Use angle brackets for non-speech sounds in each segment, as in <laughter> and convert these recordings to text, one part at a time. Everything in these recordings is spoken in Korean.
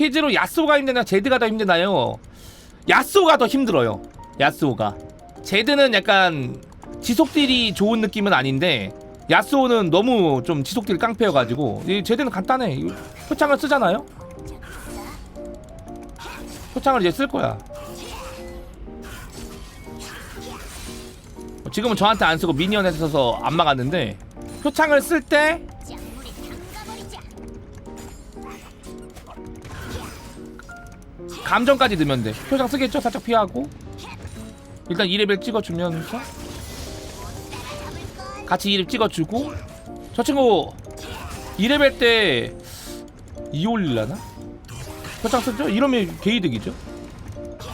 퀴즈로 야스오가 힘드나 제드가 더 힘드나요? 야스오가 더 힘들어요. 야스오가. 제드는 약간 지속딜이 좋은 느낌은 아닌데 야스오는 너무 좀 지속딜 깡패여가지고 이 제드는 간단해. 이 표창을 쓰잖아요. 표창을 이제 쓸 거야. 지금은 저한테 안 쓰고 미니언에 써서 안 막았는데 표창을 쓸 때 감정까지 넣으면 돼. 표창 쓰겠죠? 살짝 피하고 일단 2레벨 찍어주면서 같이 2레벨 찍어주고 저 친구 2레벨 때 2 올릴라나? 표창 쓰죠? 이러면 게이득이죠?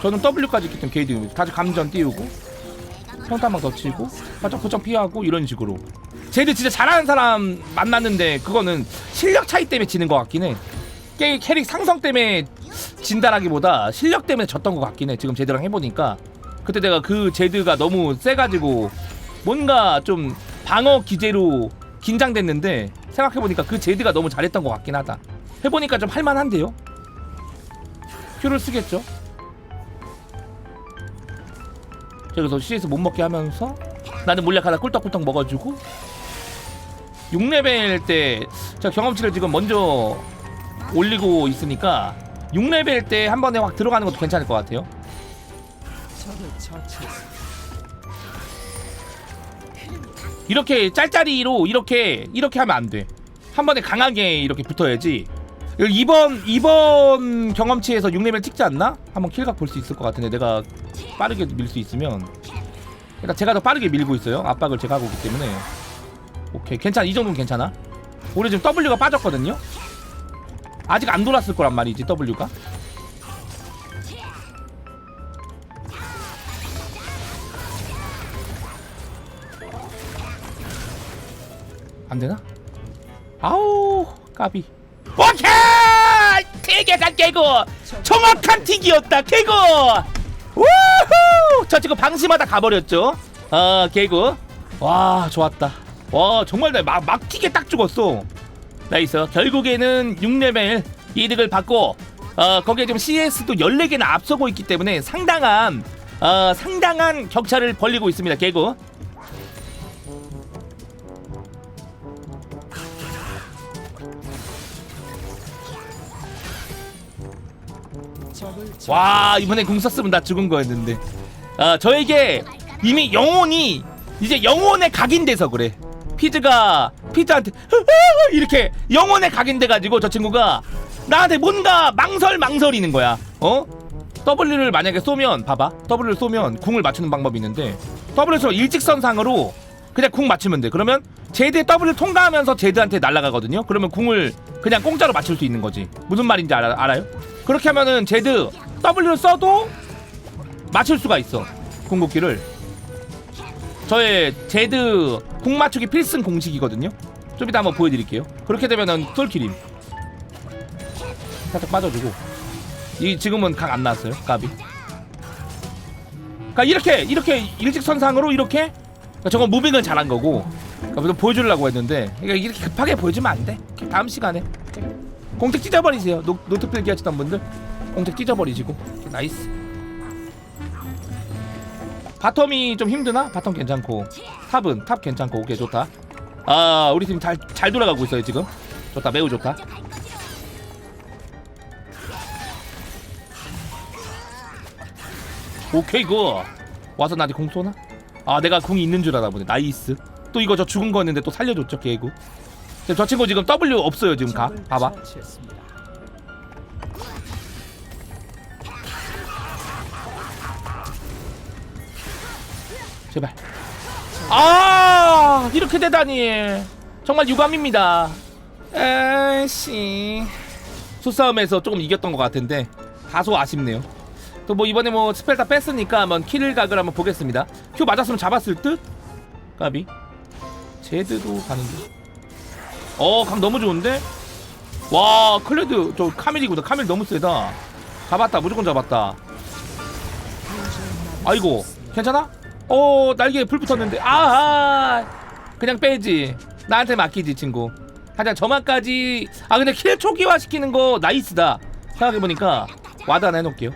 저는 W까지 있기 때문에 게이득입니다. 다시 감전 띄우고 평타막 더 치고 살짝 표창 피하고 이런 식으로 쟤들 진짜 잘하는 사람 만났는데 그거는 실력 차이 때문에 지는 것 같긴 해. 게 캐릭 상성 때문에 진다라기보다 실력 때문에 졌던 것 같긴 해. 지금 제드랑 해보니까 그때 내가 그 제드가 너무 세가지고 뭔가 좀 방어 기제로 긴장됐는데 생각해보니까 그 제드가 너무 잘했던 것 같긴 하다. 해보니까 좀 할만한데요. 큐를 쓰겠죠. 그래서 CS 못 먹게 하면서 나는 몰래카다 꿀떡꿀떡 먹어주고 6레벨 때 제가 경험치를 지금 먼저 올리고 있으니까 6레벨 때 한 번에 확 들어가는 것도 괜찮을 것 같아요. 이렇게 짤짤이로 이렇게 이렇게 하면 안 돼. 한 번에 강하게 이렇게 붙어야지. 이번 이번 경험치에서 6레벨 찍지 않나? 한번 킬각 볼 수 있을 것 같은데 내가 빠르게 밀 수 있으면 일단 제가 더 빠르게 밀고 있어요. 압박을 제가 하고 있기 때문에 오케이 괜찮아 이 정도는 괜찮아. 우리 지금 W가 빠졌거든요. 아직 안 돌았을 거란 말이지 W가. 안 되나? 아우 까비. 오케이 잘 깨고 정확한 틱이었다 깨고. 우후 저 지금 방심하다 가버렸죠. 어 개구. 와 좋았다. 와 정말 막, 막 튀게 딱 죽었어. 나이스. 결국에는 6레벨 이득을 받고 어, 거기에 지금 CS도 14개나 앞서고 있기 때문에 상당한 어, 상당한 격차를 벌리고 있습니다. 개구. 와 이번에 궁 썼으면 나 죽은 거였는데 아 저에게 이미 영혼이 이제 영혼에 각인돼서 그래 피즈가 피즈한테 이렇게 영혼에 각인돼 가지고 저 친구가 나한테 뭔가 망설 망설이는 거야. 어? W를 만약에 쏘면 봐봐. W를 쏘면 궁을 맞추는 방법이 있는데 W를 쏘면 일직선상으로 그냥 궁 맞추면 돼. 그러면 제드의 W를 통과하면서 제드한테 날아가거든요. 그러면 궁을 그냥 공짜로 맞출 수 있는 거지. 무슨 말인지 알아, 알아요? 그렇게 하면은 제드 W를 써도 맞출 수가 있어. 궁극기를 저의 제드 궁 맞추기 필승 공식이거든요. 좀 이따 한번 보여드릴게요. 그렇게 되면은 솔킬임 살짝 빠져주고. 이 지금은 각 안 나왔어요 까비 그러니까 이렇게 이렇게 일직선상으로 이렇게 그러니까 저건 무빙을 잘한 거고 그러니까 좀 보여주려고 했는데 그러니까 이렇게 급하게 보여주면 안돼. 다음 시간에. 공택 찢어버리세요. 노, 노트 필기 하시던 분들. 공택 찢어버리시고. 나이스 바텀이 좀 힘드나? 바텀 괜찮고. 탑은 탑 괜찮고. 오케이 좋다. 아 우리 팀 잘 잘 돌아가고 있어요 지금. 좋다 매우 좋다. 오케이 굿 와서 나한테 공 쏘나? 아 내가 궁이 있는 줄 알아보네. 나이스. 또 이거 저 죽은 거였는데 또 살려줬죠 개구. 저 친구 지금 W 없어요 지금 가. 봐봐 제발. 아 이렇게 되다니. 정말 유감입니다. 에이씨. 수싸움에서 조금 이겼던 것 같은데 다소 아쉽네요. 또 뭐 이번에 뭐 스펠 다 뺐으니까 한번 킬 각을 한번 보겠습니다. 큐 맞았으면 잡았을 듯? 까비. 제드도 가는데. 어감 너무 좋은데? 와 클레드 저 카밀이구나. 카밀 너무 세다. 잡았다. 무조건 잡았다. 아이고 괜찮아? 어 날개에 불 붙었는데. 아 그냥 빼지. 나한테 맡기지 친구. 하여튼 저만까지. 아 근데 킬 초기화 시키는 거 나이스다. 생각해보니까 와드 하나 해놓을게요.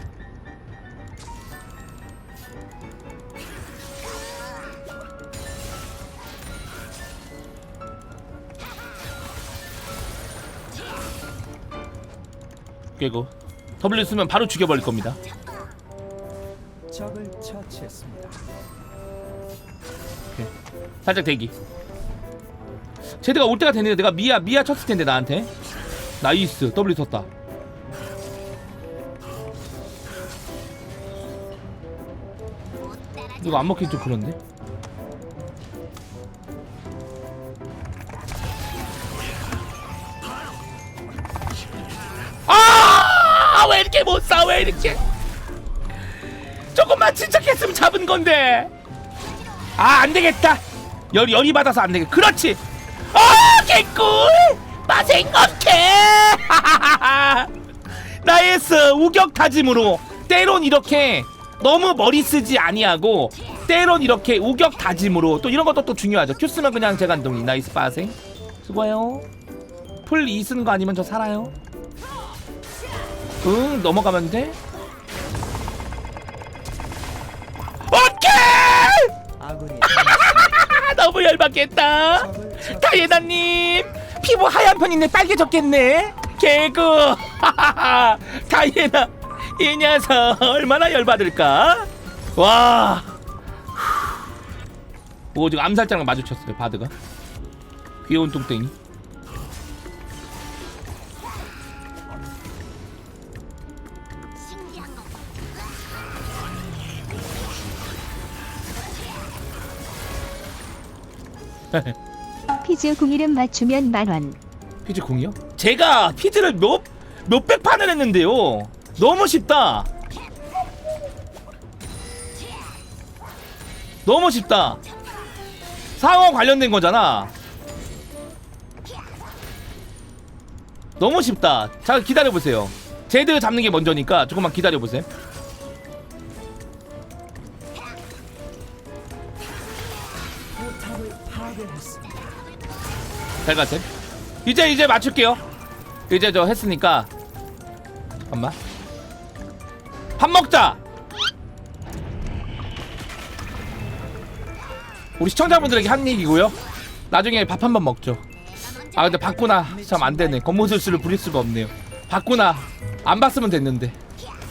깨고. W 쓰면 바로 죽여버릴 겁니다. 적을 처치했습니다. 살짝 대기. 제드가 올 때가 됐는데 내가 미아 미아 쳤을 텐데 나한테. 나이스. W 썼다. 이거 안 먹긴 좀 그런데? 아왜 이렇게 못쏴왜 이렇게? 조금만 침착했으면 잡은 건데. 아 안되겠다 열, 열이 받아서 안되겠다 그렇지. 아 개꿀! 마생 없게 나이스 우격 다짐으로. 때론 이렇게 너무 머리 쓰지 아니하고 때론 이렇게 우격 다짐으로. 또 이런 것도 또 중요하죠. 큐 쓰면 그냥 재간동이 나이스 빠생. 수고해요. 풀 2 쓰는 거 아니면 저 살아요. 응 넘어가면 돼 처치 다이애나님 피부 하얀 편인데 빨개졌겠네. 개구. <laughs> 다이애나 이 녀석 얼마나 열받을까? 와. 오 지금 암살자랑 마주쳤어요 바드가. 귀여운 뚱땡이. 피즈 공 이름 맞추면 만원. 피즈 공이요? 제가 피즈를 몇 몇백 판을 했는데요. 너무 쉽다. 너무 쉽다. 상어 관련된 거잖아. 너무 쉽다. 자 기다려 보세요. 제드 잡는 게 먼저니까 조금만 기다려 보세요. 잘 가세요. 이제 이제 맞출게요. 이제 저 했으니까 잠깐만. 밥 먹자. 우리 시청자분들에게 한 얘기고요. 나중에 밥 한 번 먹죠. 아 근데 봤구나 참 안 되네. 겉모술수를 부릴 수가 없네요. 봤구나 안 봤으면 됐는데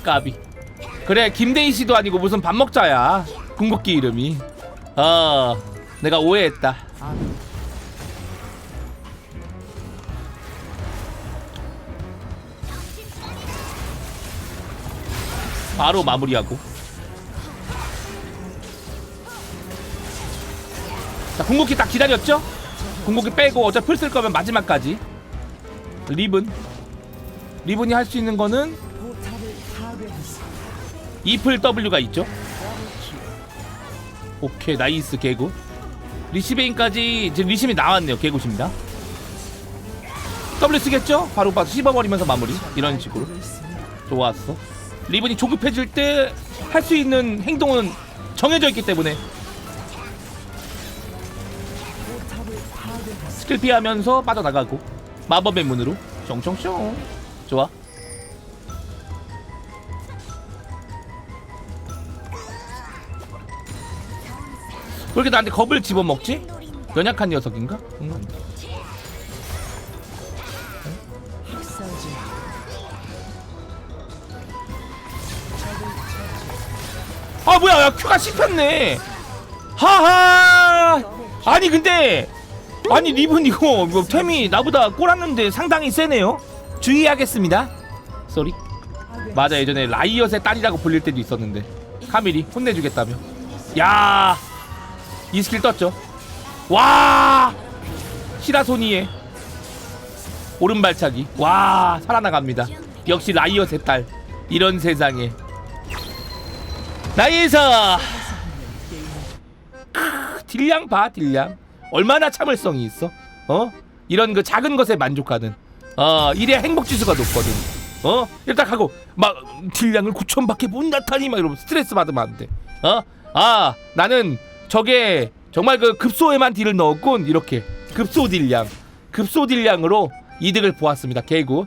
까비. 그래 김대희 씨도 아니고 무슨 밥 먹자야. 궁극기 이름이. 어 내가 오해했다. 바로 마무리하고 자 궁극기 딱 기다렸죠? 궁극기 빼고 어차피 풀 쓸 거면 마지막까지 리븐 리븐이 할 수 있는 거는. 이플 W가 있죠 오케이 나이스 개구 리시베인까지 지금 리심이 나왔네요 개구십니다 W 쓰겠죠? 바로 바로 씹어버리면서 마무리 이런 식으로 좋았어. 리븐이 조급해질 때 할 수 있는 행동은 정해져 있기 때문에. 스킬 피하면서 빠져나가고 마법의 문으로 숑숑숑 좋아. 왜 이렇게 나한테 겁을 집어먹지? 연약한 녀석인가? 음. 아 뭐야 야 큐가 씹혔네. 하하! 아니 근데 아니 리븐 이거 뭐 템이 나보다 꼬랐는데 상당히 세네요. 주의하겠습니다. 쏘리. 맞아 예전에 라이엇의 딸이라고 불릴 때도 있었는데. 카밀이 혼내주겠다며. 야 이 스킬 떴죠? 와! 시라소니의 오른발차기. 와 살아나갑니다. 역시 라이엇의 딸. 이런 세상에 나이에서 크, 딜량 봐 딜량. 얼마나 참을성이 있어? 어? 이런 그 작은 것에 만족하는. 어 이래야 행복 지수가 높거든. 어? 일단 하고 막 딜량을 9천밖에 못 나타니 막 이러면 스트레스 받으면 안돼어아 나는 저게 정말 그 급소에만 딜을 넣었군. 이렇게. 급소 딜량. 급소 딜량으로 이득을 보았습니다. 개구